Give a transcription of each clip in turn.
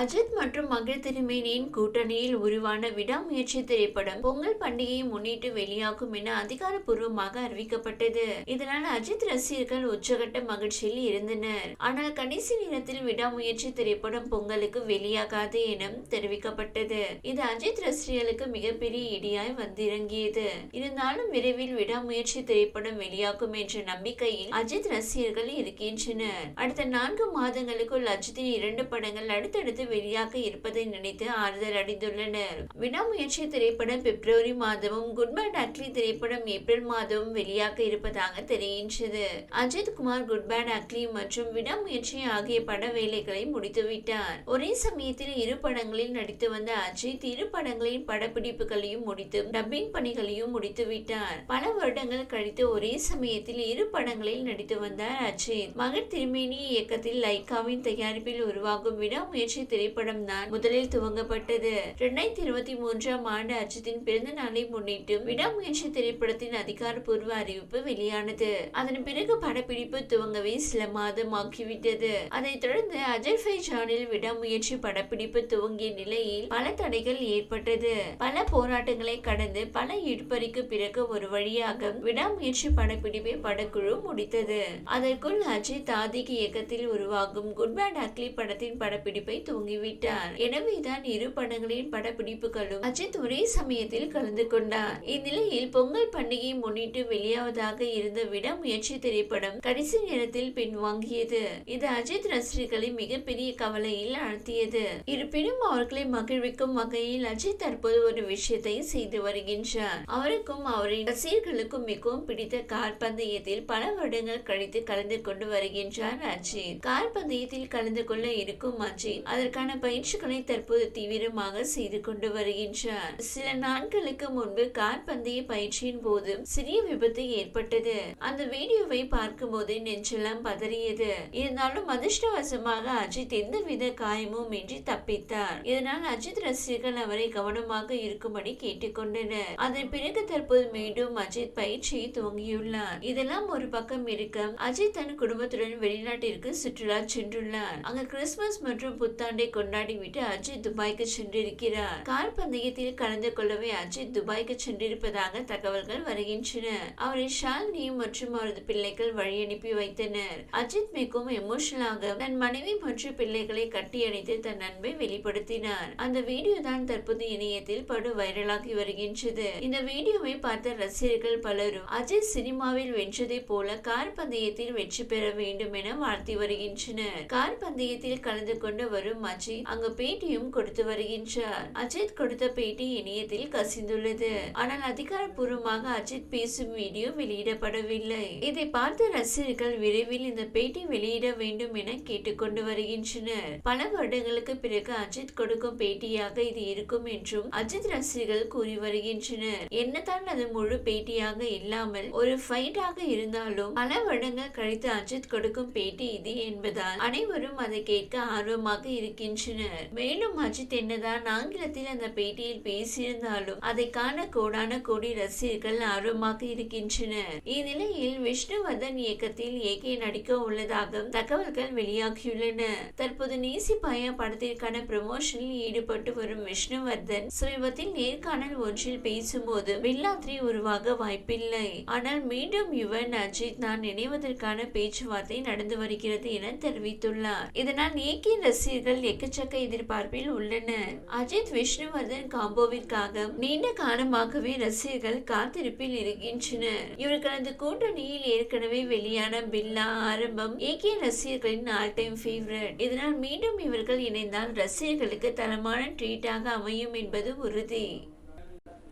அஜித் மற்றும் மகள் திருமேனியின் கூட்டணியில் உருவான விடாமுயற்சி திரைப்படம் பொங்கல் பண்டிகையை முன்னிட்டு வெளியாகும் என அதிகாரப்பூர்வமாக அறிவிக்கப்பட்டது. இதனால் அஜித் ரசிகர்கள் உச்சகட்ட மகிழ்ச்சியில் இருந்தனர். ஆனால் கடைசி நேரத்தில் விடாமுயற்சி திரைப்படம் பொங்கலுக்கு வெளியாகாது என தெரிவிக்கப்பட்டது. இது அஜித் ரசிகர்களுக்கு மிகப்பெரிய இடியாய் வந்திறங்கியது. இருந்தாலும் விரைவில் விடாமுயற்சி திரைப்படம் வெளியாகும் என்ற நம்பிக்கையில் அஜித் ரசிகர்கள் இருக்கின்றனர். அடுத்த நான்கு மாதங்களுக்குள் அஜித்தின் இரண்டு படங்கள் அடுத்தடுத்து இருந்து வெளியாக இருப்பதை நினைத்து ஆறுதல் அடைந்துள்ளனர். விடாமுயற்சி திரைப்படம் பிப்ரவரி மாதமும் குட் பேட் அக்லி திரைப்படம் ஏப்ரல் மாதமும் வெளியாக இருப்பதாக தெரிகின்றது. Ajith Kumar good bad ugly மற்றும் விடாமுயற்சி ஆகிய பட வேலைகளை முடித்துவிட்டார். ஒரே சமயத்தில் இரு படங்களில் நடித்து வந்த அஜித் இரு படங்களின் படப்பிடிப்புகளையும் முடித்து டப்பிங் பணிகளையும் முடித்துவிட்டார். பல வருடங்கள் கழித்து ஒரே சமயத்தில் இரு படங்களில் நடித்து வந்தார் அஜித். மகன் திருமேனி இயக்கத்தில் லைக்காவின் தயாரிப்பில் உருவாகும் விடாமுயற்சி திரைப்படம் தான் முதலில் துவங்கப்பட்டது. இரண்டாயிரத்தி இருபத்தி மூன்றாம் ஆண்டு அஜித்தின் பிறந்த நாளை முன்னிட்டு விடாமுயற்சி திரைப்படத்தின் அதிகாரப்பூர்வ அறிவிப்பு வெளியானது. அதன் பிறகு படப்பிடிப்பு துவங்கவே சில மாதம் ஆகிவிட்டது அதைத் தொடர்ந்து அஜய் ஃபைஜானில் விடாமுயற்சி படப்பிடிப்பு துவங்கிய நிலையில் பல தடைகள் ஏற்பட்டது. பல போராட்டங்களை கடந்து பல இடுபறிக்கு பிறகு ஒரு வழியாக விடாமுயற்சி படப்பிடிப்பை படக்குழு முடித்தது. அதற்குள் அஜித் ஆதிக் இயக்கத்தில் உருவாகும் குட் பேட் அக்லி படத்தின் படப்பிடிப்பை துவங்கிவிட்டார் எனவேதான் இரு படங்களின் படப்பிடிப்புகளும் அஜித் ஒரே சமயத்தில் கலந்து கொண்டார். இந்நிலையில் பொங்கல் பண்டிகையை முன்னிட்டு வெளியாவதாக இருந்த விடாமுயற்சி திரைப்படம் கடைசி நேரத்தில் பின்வாங்கியது. இது அஜித் ரசிகர்களை மிகப்பெரிய கவலையில் ஆழ்த்தியது. இருப்பினும் அவர்களை மகிழ்விக்கும் வகையில் அஜித் தற்போது ஒரு விஷயத்தை செய்து வருகின்றார். அவருக்கும் அவரின் ரசிகர்களுக்கும் மிகவும் பிடித்த கார் பந்தயத்தில் பல வருடங்கள் கழித்து கலந்து கொண்டு வருகின்றார் அஜித். கார் பந்தயத்தில் கலந்து கொள்ள இருக்கும் அஜித் அதற்கான பயிற்சிகளை தற்போது தீவிரமாக செய்து கொண்டு வருகின்றார். சில நாட்களுக்கு முன்பு கார் பந்தய பயிற்சியின் போது சிறிய விபத்து ஏற்பட்டது. அந்த வீடியோவை பார்க்கும் போது நெஞ்செல்லாம் பதறியது. இருந்தாலும் அதிர்ஷ்டவசமாக அஜித் எந்தவித காயமும் இன்றி தப்பித்தார். இதனால் அஜித் ரசிகர்கள் அவரை கவனமாக இருக்கும்படி கேட்டுக்கொண்டனர். அதன் பிறகு தற்போது மீண்டும் அஜித் பயிற்சியை துவங்கியுள்ளார். இதெல்லாம் ஒரு பக்கம் இருக்க அஜித் தன் குடும்பத்துடன் வெளிநாட்டிற்கு சுற்றுலா சென்றுள்ளார். அங்கு கிறிஸ்துமஸ் மற்றும் புத்தாண்டு கொண்டாடிவிட்டு அஜித் துபாய்க்கு சென்றிருக்கிறார். கார் பந்தயத்தில் கலந்து கொள்ளவே அஜித் துபாய்க்கு சென்றிருப்பதாக தகவல்கள் வருகின்றன. அவரை ஷாலினி மற்றும் அவரது பிள்ளைகள் வழி அனுப்பி வைத்தனர். அஜித் மிகவும் எமோஷனலாக தன் மனைவி மற்றும் பிள்ளைகளை கட்டியணைத்து தன் அன்பை வெளிப்படுத்தினார். அந்த வீடியோ தான் தற்போது இணையத்தில் படு வைரலாகி வருகின்றது. இந்த வீடியோவை பார்த்த ரசிகர்கள் பலரும் அஜித் சினிமாவில் வென்றதை போல கார் பந்தயத்தில் வெற்றி பெற வேண்டும் என வாழ்த்தி வருகின்றனர். கார் பந்தயத்தில் கலந்து கொண்டு வரும் அஜித் அங்கு பேட்டியும் கொடுத்து வருகின்றார். அஜித் கொடுத்த பேட்டி இணையத்தில் கசிந்துள்ளது. ஆனால் அதிகாரப்பூர்வமாக அஜித் பேசும் வீடியோ வெளியிடப்படவில்லை. இதை பார்த்த ரசிகர்கள் விரைவில் இந்த பேட்டி வெளியிட வேண்டும் என கேட்டுக்கொண்டு வருகின்றனர். பல வருடங்களுக்கு பிறகு அஜித் கொடுக்கும் பேட்டியாக இது இருக்கும் என்றும் அஜித் ரசிகர்கள் கூறி வருகின்றனர். என்னதான் அது முழு பேட்டியாக இல்லாமல் ஒரு ஃபைட்டாக இருந்தாலும் பல வருடங்கள் கழித்து அஜித் கொடுக்கும் பேட்டி இது என்பதால் அனைவரும் அதை கேட்க ஆர்வமாக இருக்கின்றனர் மேலும் அஜித் என்னதான் ஆங்கிலத்தில் அந்த பேட்டியில் பேசியிருந்தாலும் அதை காண கோடான கோடி ரசிகர்கள் ஆர்வமாக இருக்கின்றனர். இந்நிலையில் விஷ்ணுவர்தன் இயக்கத்தில் ஏகே நடிக்க உள்ளதாக தகவல்கள் வெளியாகியுள்ளன. தற்போது நேசி பாயா படத்திற்கான ப்ரமோஷனில் ஈடுபட்டு வரும் விஷ்ணுவர்தன் சமீபத்தில் நேர்காணல் ஒன்றில் பேசும்போது வில்லாத்ரி உருவாக வாய்ப்பில்லை. ஆனால் மீண்டும் யுவன் அஜித் நான் நினைவதற்கான பேச்சுவார்த்தை நடந்து வருகிறது என தெரிவித்துள்ளார். இதனால் ஏகே ரசிகர்கள் எக்கச்சக்க எதிர்பார்ப்பில் உள்ளனர். அஜித் விஷ்ணுவர்தன் காம்போவிற்காக நீண்ட காலமாகவே ரசிகர்கள் காத்திருப்பில் இருக்கின்றனர். இவர்களது கூட்டணியில் ஏற்கனவே வெளியான பில்லா ஆரம்பம் ஏகே ரசிகர்களின் ஆல் டைம் ஃபேவரட். இதனால் மீண்டும் இவர்கள் இணைந்தால் ரசிகர்களுக்கு தரமான ட்ரீட்டாக அமையும் என்பது உறுதி.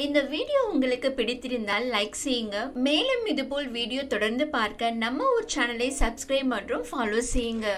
இந்த வீடியோ உங்களுக்கு பிடித்திருந்தால் லைக் செய்யுங்க. மேலும் இதுபோல் வீடியோ தொடர்ந்து பார்க்க நம்ம ஒரு சேனலை சப்ஸ்கிரைப் மற்றும் ஃபாலோ செய்யுங்க.